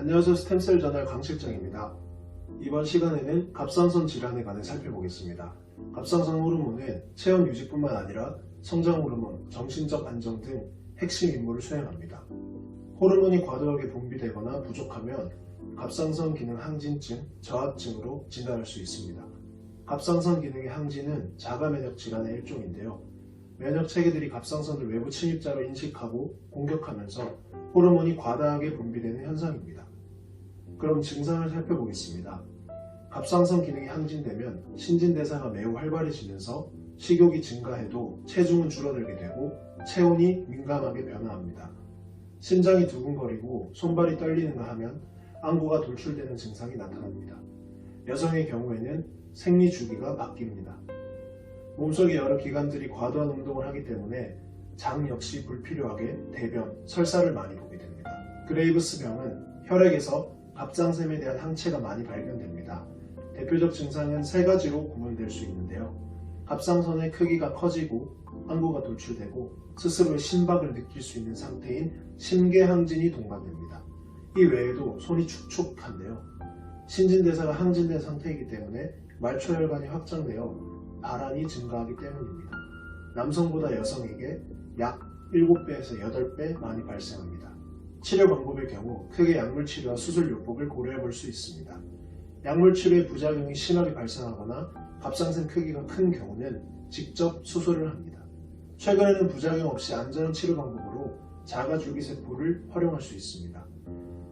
안녕하세요. 스템셀 저널 강 실장입니다. 이번 시간에는 갑상선 질환에 관해 살펴보겠습니다. 갑상선 호르몬은 체온 유지뿐만 아니라 성장 호르몬, 정신적 안정 등 핵심 임무를 수행합니다. 호르몬이 과도하게 분비되거나 부족하면 갑상선 기능 항진증, 저하증으로 진단할 수 있습니다. 갑상선 기능의 항진은 자가 면역 질환의 일종인데요. 면역 체계들이 갑상선을 외부 침입자로 인식하고 공격하면서 호르몬이 과다하게 분비되는 현상입니다. 그럼 증상을 살펴보겠습니다. 갑상선 기능이 항진되면 신진대사가 매우 활발해지면서 식욕이 증가해도 체중은 줄어들게 되고 체온이 민감하게 변화합니다. 심장이 두근거리고 손발이 떨리는가 하면 안구가 돌출되는 증상이 나타납니다. 여성의 경우에는 생리 주기가 바뀝니다. 몸속의 여러 기관들이 과도한 운동을 하기 때문에 장 역시 불필요하게 대변, 설사를 많이 보게 됩니다. 그레이브스 병은 혈액에서 갑상샘에 대한 항체가 많이 발견됩니다. 대표적 증상은 세 가지로 구분될 수 있는데요. 갑상선의 크기가 커지고 안구가 돌출되고 스스로의 심박을 느낄 수 있는 상태인 심계항진이 동반됩니다. 이 외에도 손이 축축한데요. 신진대사가 항진된 상태이기 때문에 말초혈관이 확장되어 발한이 증가하기 때문입니다. 남성보다 여성에게 약 7배에서 8배 많이 발생합니다. 치료 방법의 경우 크게 약물 치료와 수술 요법을 고려해 볼 수 있습니다. 약물 치료의 부작용이 심하게 발생하거나 갑상선 크기가 큰 경우는 직접 수술을 합니다. 최근에는 부작용 없이 안전한 치료 방법으로 자가 줄기세포를 활용할 수 있습니다.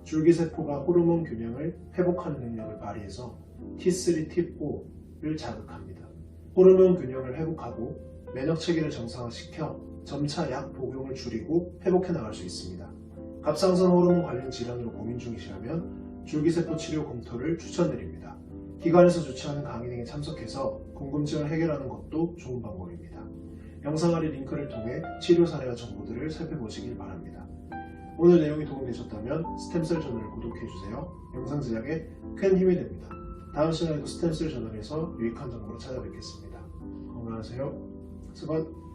줄기세포가 호르몬 균형을 회복하는 능력을 발휘해서 T3, T4를 자극합니다. 호르몬 균형을 회복하고 면역 체계를 정상화시켜 점차 약 복용을 줄이고 회복해 나갈 수 있습니다. 갑상선 호르몬 관련 질환으로 고민 중이시라면 줄기세포 치료 검토를 추천드립니다. 기관에서 주최하는 강의 등에 참석해서 궁금증을 해결하는 것도 좋은 방법입니다. 영상 아래 링크를 통해 치료 사례와 정보들을 살펴보시길 바랍니다. 오늘 내용이 도움되셨다면 스템셀 저널을 구독해주세요. 영상 제작에 큰 힘이 됩니다. 다음 시간에도 스템셀 저널에서 유익한 정보로 찾아뵙겠습니다. 건강하세요. 수고